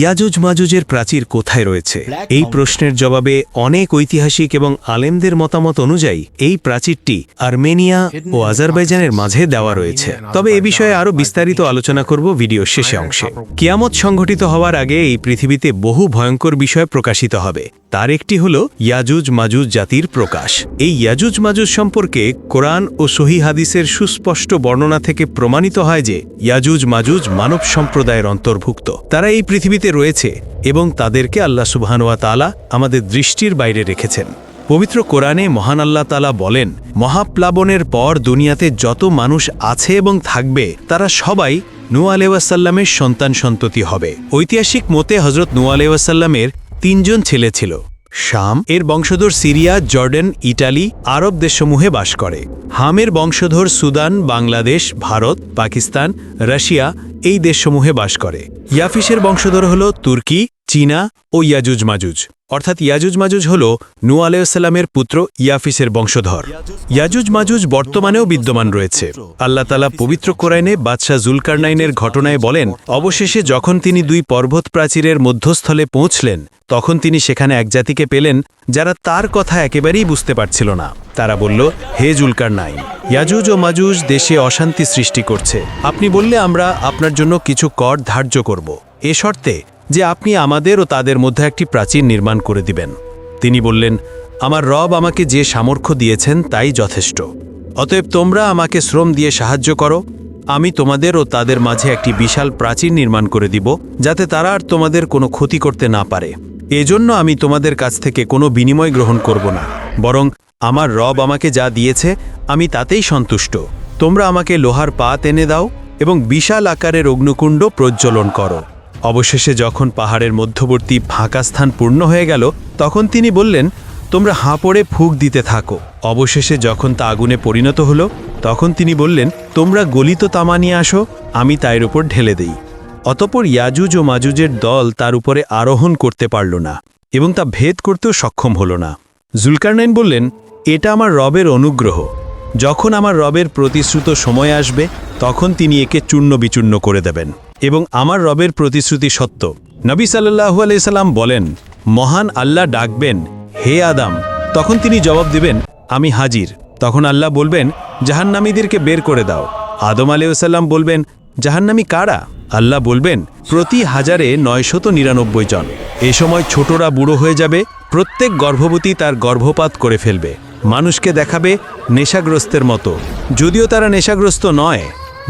ইয়াজুজ মাজুজের প্রাচীর কোথায় রয়েছে? এই প্রশ্নের জবাবে অনেক ঐতিহাসিক এবং আলেমদের মতামত অনুযায়ী এই প্রাচীরটি আর্মেনিয়া ও আজারবাইজানের মাঝে দেওয়া রয়েছে। তবে এ বিষয়ে আরও বিস্তারিত আলোচনা করব ভিডিও শেষে অংশে। কিয়ামত সংঘটিত হওয়ার আগে এই পৃথিবীতে বহু ভয়ঙ্কর বিষয় প্রকাশিত হবে। তার একটি হল ইয়াজুজ মাজুজ জাতির প্রকাশ। এই ইয়াজুজ মাজুজ সম্পর্কে কোরআন ও সহি হাদিসের সুস্পষ্ট বর্ণনা থেকে প্রমাণিত হয় যে ইয়াজুজ মাজুজ মানব সম্প্রদায়ের অন্তর্ভুক্ত। তারা এই পৃথিবীতে রয়েছে এবং তাদেরকে আল্লাহ সুবহানুয়া তালা আমাদের দৃষ্টির বাইরে রেখেছেন। পবিত্র কোরআনে মহান আল্লাহ তালা বলেন, মহাপ্লাবনের পর দুনিয়াতে যত মানুষ আছে এবং থাকবে, তারা সবাই নু আলেওয়াসাল্লামের সন্তান সন্ততি হবে। ঐতিহাসিক মতে হজরত নু আলেওয়াসাল্লামের তিনজন ছেলে ছিল। শাম এর বংশধর সিরিয়া, জর্ডেন, ইটালি, আরব দেশসমূহে বাস করে। হামের বংশধর সুদান, বাংলাদেশ, ভারত, পাকিস্তান, রাশিয়া এই দেশসমূহে বাস করে। ইয়াফিসের বংশধর হল তুর্কি চীনা ও ইয়াজুজ মাজুজ। অর্থাৎ ইয়াজুজ মাজুজ হল নু পুত্র ইয়াফিসের বংশধর। ইয়াজুজ মাজুজ বর্তমানেও বিদ্যমান রয়েছে। আল্লাহ তালা পবিত্র কোরআনে বাদশাহ জুলকারনাইনের ঘটনায় বলেন, অবশেষে যখন তিনি দুই পর্বত প্রাচীরের মধ্যস্থলে পৌঁছলেন, তখন তিনি সেখানে এক জাতিকে পেলেন যারা তার কথা একেবারেই বুঝতে পারছিল না। তারা বলল, হে জুলকার নাইন ইয়াজুজ ও মাজুজ দেশে অশান্তি সৃষ্টি করছে। আপনি বললে আমরা আপনার জন্য কিছু কর ধার্য করব। এ শর্তে যে আপনি আমাদের ও তাদের মধ্যে একটি প্রাচীর নির্মাণ করে দিবেন। তিনি বললেন, আমার রব আমাকে যে সামর্থ্য দিয়েছেন তাই যথেষ্ট। অতএব তোমরা আমাকে শ্রম দিয়ে সাহায্য করো। আমি তোমাদের ও তাদের মাঝে একটি বিশাল প্রাচীর নির্মাণ করে দিব, যাতে তারা আর তোমাদের কোনো ক্ষতি করতে না পারে। এজন্য আমি তোমাদের কাছ থেকে কোনো বিনিময় গ্রহণ করব না। বরং আমার রব আমাকে যা দিয়েছে, আমি তাতেই সন্তুষ্ট। তোমরা আমাকে লোহার পাত এনে দাও এবং বিশাল আকারের অগ্নুকুণ্ড প্রজ্বলন করো। অবশেষে যখন পাহাড়ের মধ্যবর্তী ফাঁকা স্থান পূর্ণ হয়ে গেল, তখন তিনি বললেন, তোমরা হাঁপড়ে ফুক দিতে থাকো। অবশেষে যখন তা আগুনে পরিণত হলো, তখন তিনি বললেন, তোমরা গলিত তামা নিয়ে আসো, আমি তাইর উপর ঢেলে দেই। অতপর ইয়াজুজ ও মাজুজের দল তার উপরে আরোহণ করতে পারল না এবং তা ভেদ করতেও সক্ষম হল না। জুলকারনাইন বললেন, এটা আমার রবের অনুগ্রহ। যখন আমার রবের প্রতিশ্রুত সময় আসবে, তখন তিনি একে চূর্ণ বিচূর্ণ করে দেবেন। এবং আমার রবের প্রতিশ্রুতি সত্য। নবী সাল্লাহু আলাইসাল্লাম বলেন, মহান আল্লাহ ডাকবেন, হে আদাম। তখন তিনি জবাব দিবেন, আমি হাজির। তখন আল্লাহ বলবেন, জাহান্নামীদেরকে বের করে দাও। আদম আলাইসাল্লাম বলবেন, জাহান্নামী কারা? আল্লাহ বলবেন, প্রতি হাজারে নয়শত নিরানব্বই জন। এ সময় ছোটরা বুড়ো হয়ে যাবে, প্রত্যেক গর্ভবতী তার গর্ভপাত করে ফেলবে। মানুষকে দেখাবে নেশাগ্রস্তের মতো। যদিও তারা নেশাগ্রস্ত নয়,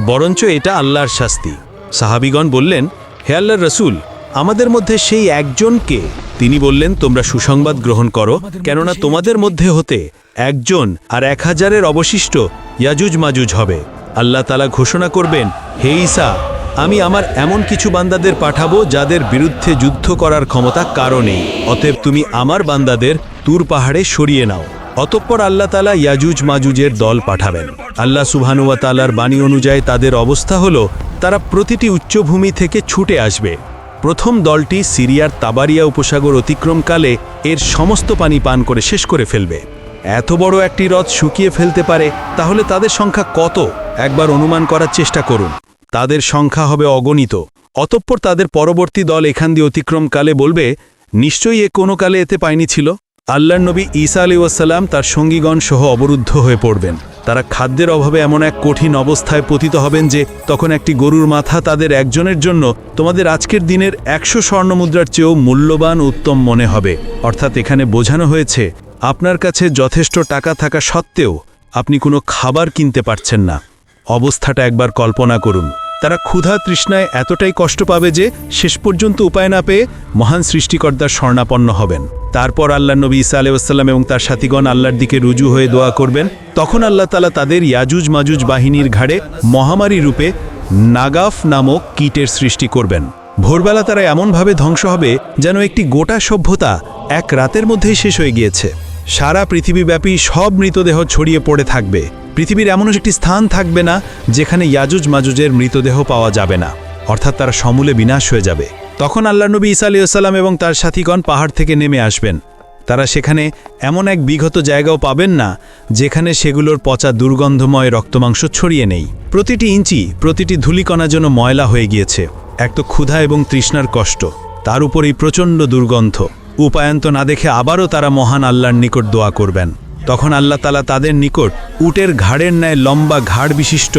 বরঞ্চ এটা আল্লাহর শাস্তি। সাহাবিগণ বললেন, হে আল্লাহর রসুল, আমাদের মধ্যে সেই একজনকে তিনি বললেন, তোমরা সুসংবাদ গ্রহণ করো, কেননা তোমাদের মধ্যে হতে একজন আর এক হাজারের অবশিষ্ট ইয়াজুজ মাজুজ হবে। আল্লাহ তালা ঘোষণা করবেন, হে ঈসা, আমি আমার এমন কিছু বান্দাদের পাঠাবো যাদের বিরুদ্ধে যুদ্ধ করার ক্ষমতা কারণেই অতএব তুমি আমার বান্দাদের তুর পাহাড়ে সরিয়ে নাও। অতঃপর আল্লাহ তালা ইয়াজুজ মাজুজের দল পাঠাবেন। আল্লাহ সুবহানুয়া তালার বাণী অনুযায়ী তাদের অবস্থা হলো তারা প্রতিটি উচ্চভূমি থেকে ছুটে আসবে। প্রথম দলটি সিরিয়ার তাবারিয়া উপসাগর অতিক্রমকালে এর সমস্ত পানি পান করে শেষ করে ফেলবে। এত বড় একটি হ্রদ শুকিয়ে ফেলতে পারে, তাহলে তাদের সংখ্যা কত? একবার অনুমান করার চেষ্টা করুন। তাদের সংখ্যা হবে অগণিত। অতঃপর তাদের পরবর্তী দল এখান দিয়ে অতিক্রমকালে বলবে, নিশ্চয়ই এ কোনো কালে এতে পায়নি ছিল? আল্লাহর নবী ঈসা আলী ওয়াসাল্লাম তার সঙ্গীগণ সহ অবরুদ্ধ হয়ে পড়বেন। তারা খাদ্যের অভাবে এমন এক কঠিন অবস্থায় পতিত হবেন যে, তখন একটি গরুর মাথা তাদের একজনের জন্য তোমাদের আজকের দিনের একশো স্বর্ণমুদ্রার চেয়েও মূল্যবান উত্তম মনে হবে। অর্থাৎ এখানে বোঝানো হয়েছে, আপনার কাছে যথেষ্ট টাকা থাকা সত্ত্বেও আপনি কোনো খাবার কিনতে পারছেন না। অবস্থাটা একবার কল্পনা করুন। তারা ক্ষুধা তৃষ্ণায় এতটাই কষ্ট পাবে যে শেষ পর্যন্ত উপায় না পেয়ে মহান সৃষ্টিকর্তার স্বর্ণাপন্ন হবেন। তারপর আল্লাহ নবী ইসা আলাইসাল্লাম এবং তার সাথীগণ আল্লাহর দিকে রুজু হয়ে দোয়া করবেন। তখন আল্লাহ তালা তাদের ইয়াজুজ মাজুজ বাহিনীর ঘাড়ে মহামারী রূপে নাগাফ নামক কীটের সৃষ্টি করবেন। ভোরবেলা তারা এমনভাবে ধ্বংস হবে যেন একটি গোটা সভ্যতা এক রাতের মধ্যেই শেষ হয়ে গিয়েছে। সারা পৃথিবীব্যাপী সব মৃতদেহ ছড়িয়ে পড়ে থাকবে। পৃথিবীর এমন একটি স্থান থাকবে না যেখানে ইয়াজুজ মাজুজের মৃতদেহ পাওয়া যাবে না। অর্থাৎ তারা সমূলে বিনাশ হয়ে যাবে। তখন আল্লাহ নবী ইসা আলিয়াল্লাম এবং তার সাথীগণ পাহাড় থেকে নেমে আসবেন। তারা সেখানে এমন এক বিগত জায়গাও পাবেন না যেখানে সেগুলোর পচা দুর্গন্ধময় রক্তমাংস ছড়িয়ে নেই। প্রতিটি ইঞ্চি প্রতিটি ধূলিকণা যেন ময়লা হয়ে গিয়েছে। এক তো ক্ষুধা এবং তৃষ্ণার কষ্ট, তার উপরেই প্রচণ্ড দুর্গন্ধ। উপায়ন্ত না দেখে আবারও তারা মহান আল্লাহর নিকট দোয়া করবেন। তখন আল্লাহ তালা তাদের নিকট উটের ঘাড়ের ন্যায় লম্বা ঘাড় বিশিষ্ট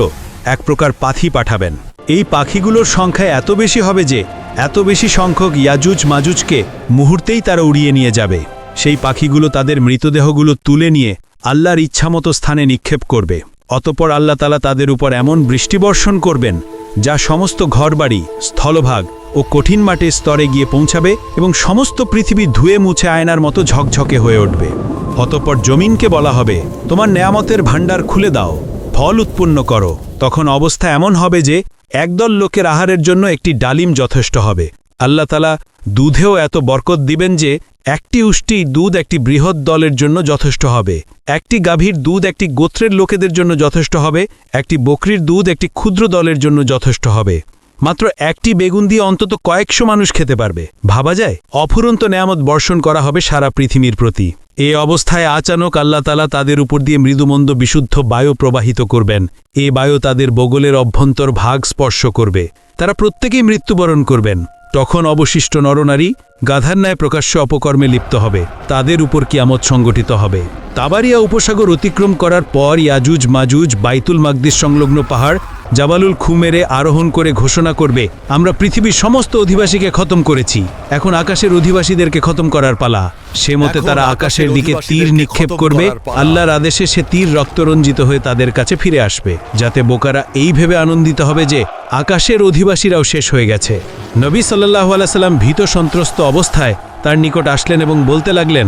এক প্রকার পাখি পাঠাবেন। এই পাখিগুলোর সংখ্যা এত বেশি হবে যে, এত বেশি সংখ্যক ইয়াজুজ মাজুজকে মুহূর্তেই তারা উড়িয়ে নিয়ে যাবে। সেই পাখিগুলো তাদের মৃতদেহগুলো তুলে নিয়ে আল্লাহর ইচ্ছামতো স্থানে নিক্ষেপ করবে। অতপর আল্লাহ তালা তাদের উপর এমন বৃষ্টিবর্ষণ করবেন, যা সমস্ত ঘরবাড়ি, স্থলভাগ ও কঠিন মাটির স্তরে গিয়ে পৌঁছাবে এবং সমস্ত পৃথিবী ধুয়ে মুছে আয়নার মতো ঝকঝকে হয়ে উঠবে। অতপর জমিনকে বলা হবে, তোমার নেয়ামতের ভাণ্ডার খুলে দাও, ফল উৎপন্ন করো। তখন অবস্থা এমন হবে যে, একদল লোকের আহারের জন্য একটি ডালিম যথেষ্ট হবে। আল্লাহ তালা দুধেও এত বরকত দিবেন যে, একটি উষ্টি দুধ একটি বৃহৎ দলের জন্য যথেষ্ট হবে। একটি গাভীর দুধ একটি গোত্রের লোকেদের জন্য যথেষ্ট হবে, একটি বকরির দুধ একটি ক্ষুদ্র দলের জন্য যথেষ্ট হবে। মাত্র একটি বেগুন দিয়ে অন্তত কয়েকশো মানুষ খেতে পারবে। ভাবা যায়, অফুরন্ত নেয়ামত বর্ষণ করা হবে সারা পৃথিবীর প্রতি। এ অবস্থায় আচানক আল্লাহ তালা তাদের উপর দিয়ে মৃদুমন্দ বিশুদ্ধ বায়ু প্রবাহিত করবেন। এ বায়ু তাদের বগলের অভ্যন্তর ভাগ স্পর্শ করবে। তারা প্রত্যেকেই মৃত্যুবরণ করবেন। তখন অবশিষ্ট নরনারী গাধার ন্যায় প্রকাশ্য অপকর্মে লিপ্ত হবে। তাদের উপর কিয়ামত সংগঠিত হবে। তাবারিয়া উপসাগর অতিক্রম করার পর ইয়াজুজ মাজুজ বাইতুল মাকদিস সংলগ্ন পাহাড় জাবালুল খুমেরে আরোহণ করে ঘোষণা করবে আমরা পৃথিবীর সমস্ত অধিবাসীকে খতম করেছি। এখন আকাশের অধিবাসীদেরকে খতম করার পালা। সে মতে তারা আকাশের দিকে তীর নিক্ষেপ করবে। আল্লাহর আদেশে সে তীর রক্তরঞ্জিত হয়ে তাদের কাছে ফিরে আসবে যাতে বোকারা এই ভেবে আনন্দিত হবে যে আকাশের অধিবাসীরাও শেষ হয়ে গেছে। নবী সাল্লাহ আলাইসাল্লাম ভীত সন্ত্রস্ত অবস্থায় তার নিকট আসলেন এবং বলতে লাগলেন,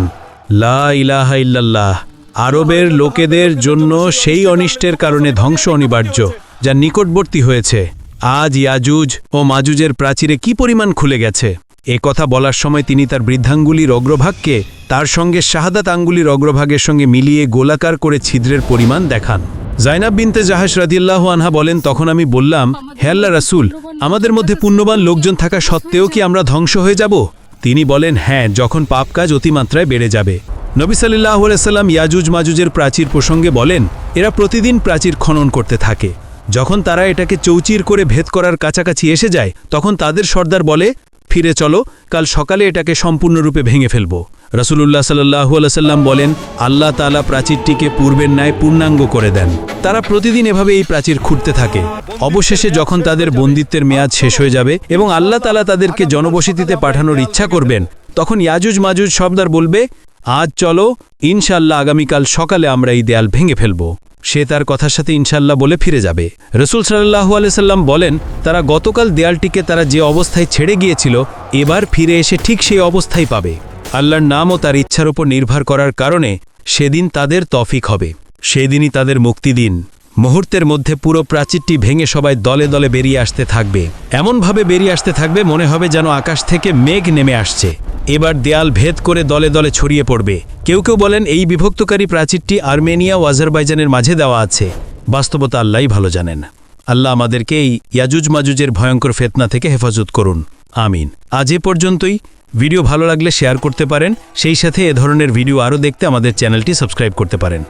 লা ইলাহা ইল্লাল্লাহ, আরবের লোকেদের জন্য সেই অনিষ্টের কারণে ধ্বংস অনিবার্য, যা নিকটবর্তী হয়েছে। আজ ইয়াজুজ ও মাজুজের প্রাচীরে কি পরিমাণ খুলে গেছে? এ কথা বলার সময় তিনি তার বৃদ্ধাঙ্গুলির অগ্রভাগকে তার সঙ্গে শাহাদাত আঙ্গুলির অগ্রভাগের সঙ্গে মিলিয়ে গোলাকার করে ছিদ্রের পরিমাণ দেখান। জাইনাব বিনতে জাহাজ রাদিল্লাহু আনহা বলেন, তখন আমি বললাম, হে আল্লাহ রাসুল, আমাদের মধ্যে পুণ্যবান লোকজন থাকা সত্ত্বেও কি আমরা ধ্বংস হয়ে যাব? তিনি বলেন হ্যাঁ যখন পাপ কাজ অতিমাত্রায় বেড়ে যাবে। নবী সাল্লাহ আলাইসাল্লাম ইয়াজুজ মাজুজের প্রাচীর প্রসঙ্গে বলেন, এরা প্রতিদিন প্রাচীর খনন করতে থাকে। যখন তারা এটাকে চৌচির করে ভেদ করার কাছাকাছি এসে যায়, তখন তাদের সর্দার বলে, ফিরে চলো, কাল সকালে এটাকে সম্পূর্ণরূপে ভেঙে ফেলব। রসুল্লাহ সাল্লাহু সাল্লাম বলেন, আল্লাহ তালা প্রাচীরটিকে পূর্বের ন্যায় পূর্ণাঙ্গ করে দেন। তারা প্রতিদিন এভাবে এই প্রাচীর খুঁড়তে থাকে। অবশেষে যখন তাদের বন্দিত্বের মেয়াদ শেষ হয়ে যাবে এবং আল্লাহ তালা তাদেরকে জনবসতিতে পাঠানোর ইচ্ছা করবেন, তখন ইয়াজুজ মাজুজ সর্দার বলবে, আজ চলো ইনশাল্লাহ আগামীকাল সকালে আমরা এই দেয়াল ভেঙে ফেলব। সে তার কথার সাথে ইনশাল্লাহ বলে ফিরে যাবে। রসুল সাল্লাহু সাল্লাম বলেন, তারা গতকাল দেয়ালটিকে তারা যে অবস্থায় ছেড়ে গিয়েছিল, এবার ফিরে এসে ঠিক সেই অবস্থায় পাবে। আল্লাহর নাম ও তার ইচ্ছার উপর নির্ভর করার কারণে সেদিন তাদের তফিক হবে। সেদিনই তাদের মুক্তি দিন। মুহূর্তের মধ্যে পুরো প্রাচীরটি ভেঙে সবাই দলে দলে বেরিয়ে আসতে থাকবে। এমনভাবে বেরিয়ে আসতে থাকবে মনে হবে যেন আকাশ থেকে মেঘ নেমে আসছে। এবার দেয়াল ভেদ করে দলে দলে ছড়িয়ে পড়বে। কেউ কেউ বলেন এই বিভক্তকারী প্রাচীরটি আর্মেনিয়া ও আজারবাইজানের মাঝে দেওয়া আছে। বাস্তবতা আল্লাহই ভালো জানেন। আল্লাহ আমাদেরকে এই ইয়াজুজ মাজুজের ভয়ঙ্কর ফেতনা থেকে হেফাজত করুন। আমিন। আজ এ পর্যন্তই। ভিডিও ভালো লাগলে শেয়ার করতে পারেন। সেই সাথে এ ধরনের ভিডিও আরও দেখতে আমাদের চ্যানেলটি সাবস্ক্রাইব করতে পারেন।